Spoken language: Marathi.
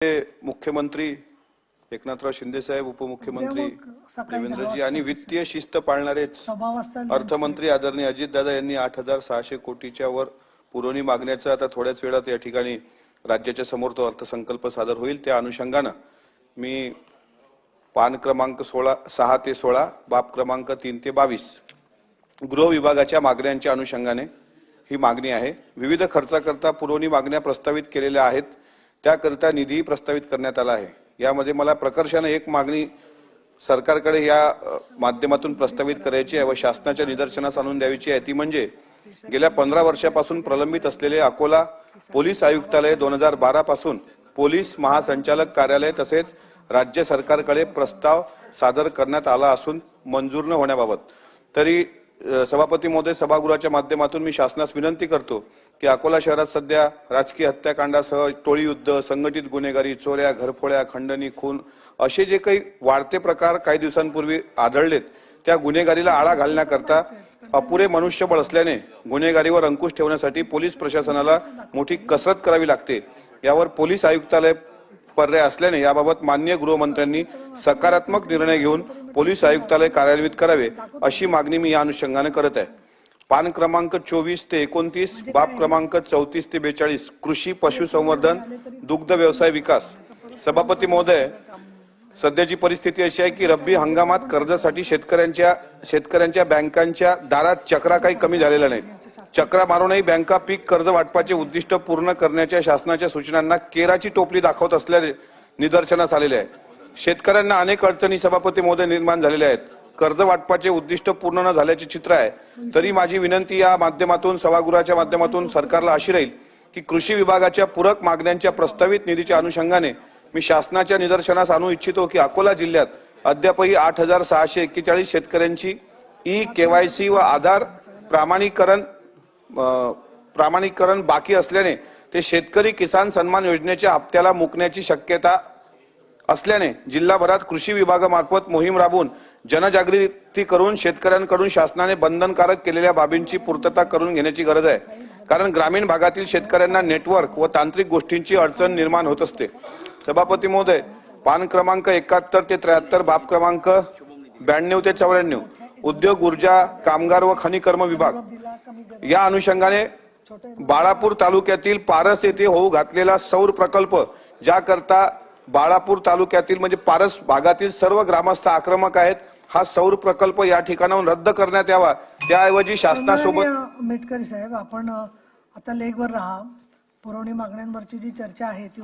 मुख्यमंत्री एकनाथराव शिंदे साहेब उपमुख्यमंत्री देवेंद्रजी आणि वित्तीय शिस्त वाजता अर्थमंत्री आदरणीय अजितदादा यांनी आठ हजार सहाशे कोटीच्या वर पुरवणी मागण्याचा आता थोड्याच वेळात या ठिकाणी राज्याच्या समोर तो अर्थसंकल्प सादर होईल. त्या अनुषंगानं मी पान क्रमांक सोळा सहा ते सोळा बाब क्रमांक तीन ते बावीस गृह विभागाच्या मागण्यांच्या अनुषंगाने ही मागणी आहे. विविध खर्चाकरता पुरवणी मागण्या प्रस्तावित केलेल्या आहेत. त्याकरिता निधी प्रस्तावित करण्यात आला आहे. यामध्ये मला प्रकर्षाने एक मागणी सरकारकडे या माध्यमातून प्रस्तावित करायची आहे व शासनाच्या निदर्शनास आणून द्यावीची आहे. ती म्हणजे गेल्या पंधरा वर्षापासून प्रलंबित असलेले अकोला पोलीस आयुक्तालय दोन हजार बारा पासून पोलीस महासंचालक कार्यालय तसेच राज्य सरकारकडे प्रस्ताव सादर करण्यात आला असून मंजूर न होण्याबाबत. तरी सभापती महोदय सभागृहाच्या माध्यमातून मी शासनास विनंती करतो की अकोला शहरात सध्या राजकीय हत्याकांडासह टोळी युद्ध संघटित गुन्हेगारी चोऱ्या घरफोड्या खंडणी खून असे जे काही वाढते प्रकार काही दिवसांपूर्वी आढळलेत त्या गुन्हेगारीला आळा घालण्याकरता अपुरे मनुष्यबळ असल्याने गुन्हेगारीवर अंकुश ठेवण्यासाठी पोलीस प्रशासनाला मोठी कसरत करावी लागते. यावर पोलीस आयुक्तालय पर्याय असल्याने याबाबत मान्य गृहमंत्र्यांनी सकारात्मक निर्णय घेऊन पोलीस आयुक्तालय कार्यान्वित करावे अशी मागणी मी या अनुषंगाने करत आहे. पान क्रमांक चोवीस ते एकोणतीस बाब क्रमांक चौतीस ते बेचाळीस कृषी पशुसंवर्धन दुग्ध व्यवसाय विकास. सभापती महोदय सध्याची परिस्थिती अशी आहे की रब्बी हंगामात कर्जासाठी शेतकऱ्यांच्या शेतकऱ्यांच्या बँकांच्या दारात चक्रा काही कमी झालेल्या नाहीत चक्रा मारूनही बँका पीक कर्ज वाटपाचे उद्दिष्ट पूर्ण करण्याच्या शासनाच्या सूचनांना केराची टोपली दाखवत असल्याने निदर्शनास आलेले आहे. शेतकऱ्यांना अनेक अडचणी सभापती महोदय निर्माण झालेल्या आहेत. कर्ज वाटपाचे उद्दिष्ट पूर्ण न झाल्याचे चित्र आहे. तरी माझी विनंती या माध्यमातून सभागृहाच्या माध्यमातून सरकारला अशी राहील की कृषी विभागाच्या पूरक मागण्यांच्या प्रस्तावित निधीच्या अनुषंगाने मी शासनाच्या निदर्शनास आणू इच्छितो की अकोला जिल्ह्यात अद्यापही आठ हजार सहाशे एक्केचाळीस शेतकऱ्यांची ई केवायसी व आधार प्रामाणीकरण प्रामाणीकरण बाकी असल्याने ते शेतकरी किसान सन्मान योजनेच्या हप्त्याला मुकण्याची शक्यता असल्याने जिल्हाभरात कृषी विभागामार्फत मोहीम राबवून जनजागृती करून शेतकऱ्यांकडून शासनाने बंधनकारक केलेल्या बाबींची पूर्तता करून घेण्याची गरज आहे. कारण ग्रामीण भागातील शेतकऱ्यांना नेटवर्क व तांत्रिक गोष्टींची अडचण निर्माण होत असते. सभापती महोदय पान क्रमांक एकाहत्तर ते त्र्याहत्तर बाप क्रमांक ब्याण्णव ते चौऱ्याण्णव उद्योग ऊर्जा कामगार व खनिकर्म विभाग. या अनुषंगाने बाळापूर तालुक्यातील पारस येथे होऊ घातलेला सौर प्रकल्प ज्याकरता बाळापूर तालुक्यातील म्हणजे पारस भागातील सर्व ग्रामस्थ आक्रमक आहेत हा सौर प्रकल्प या ठिकाणाहून रद्द करण्यात यावा. त्याऐवजी शासनासोबत मेटकरी साहेब आपण आता लेगवर राहा. पुरवणी मागण्यांवरची जी चर्चा आहे ती